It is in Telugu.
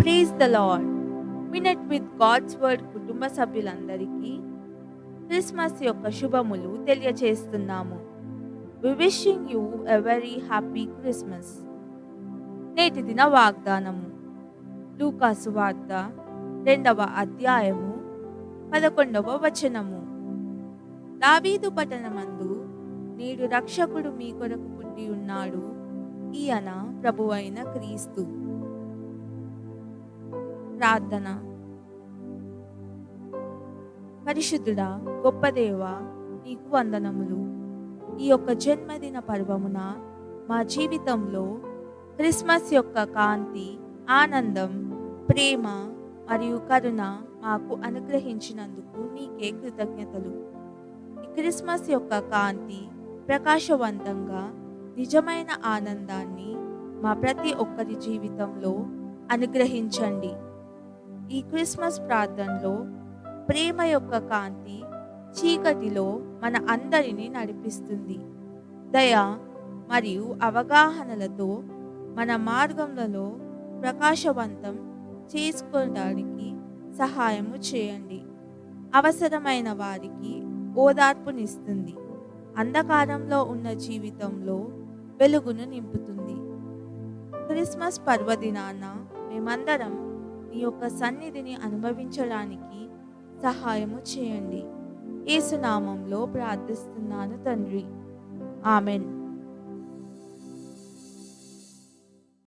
Please the Lord minute with God's word కుటుంబ సభ్యులందరికీ క్రిస్మస్ యొక్క శుభములు తెలియచేస్తున్నాము. We wishing you a very happy Christmas నేటి దిన వాగ్దానము. లూకాసు వార్త రెండవ అధ్యాయము పదకొండవ వచనము. దావీదు పట్టణమందు నేడు రక్షకుడు మీ కొరకు పుట్టి ఉన్నాడు. ఈయన ప్రభువైన క్రీస్తు. ప్రార్థన. పరిశుద్ధుడా గొప్ప దేవ నీకు వందనములు. ఈ యొక్క జన్మదిన పర్వమున మా జీవితంలో క్రిస్మస్ యొక్క కాంతి ఆనందం ప్రేమ మరియు కరుణ మాకు అనుగ్రహించినందుకు నీకే కృతజ్ఞతలు. ఈ క్రిస్మస్ యొక్క కాంతి ప్రకాశవంతంగా నిజమైన ఆనందాన్ని మా ప్రతి ఒక్కరి జీవితంలో అనుగ్రహించండి. ఈ క్రిస్మస్ ప్రార్థనలో ప్రేమ యొక్క కాంతి చీకటిలో మన అందరినీ నడిపిస్తుంది. దయ మరియు అవగాహనలతో మన మార్గంలో ప్రకాశవంతం చేసుకోవడానికి సహాయము చేయండి. అవసరమైన వారికి ఓదార్పునిస్తుంది. అంధకారంలో ఉన్న జీవితంలో వెలుగును నింపుతుంది. క్రిస్మస్ పర్వదినాన మేమందరం నీ యొక్క సన్నిధిని అనుభవించడానికి సహాయము చేయండి. ఏసునామంలో ప్రార్థిస్తున్నాను తండ్రి. ఆమెన్.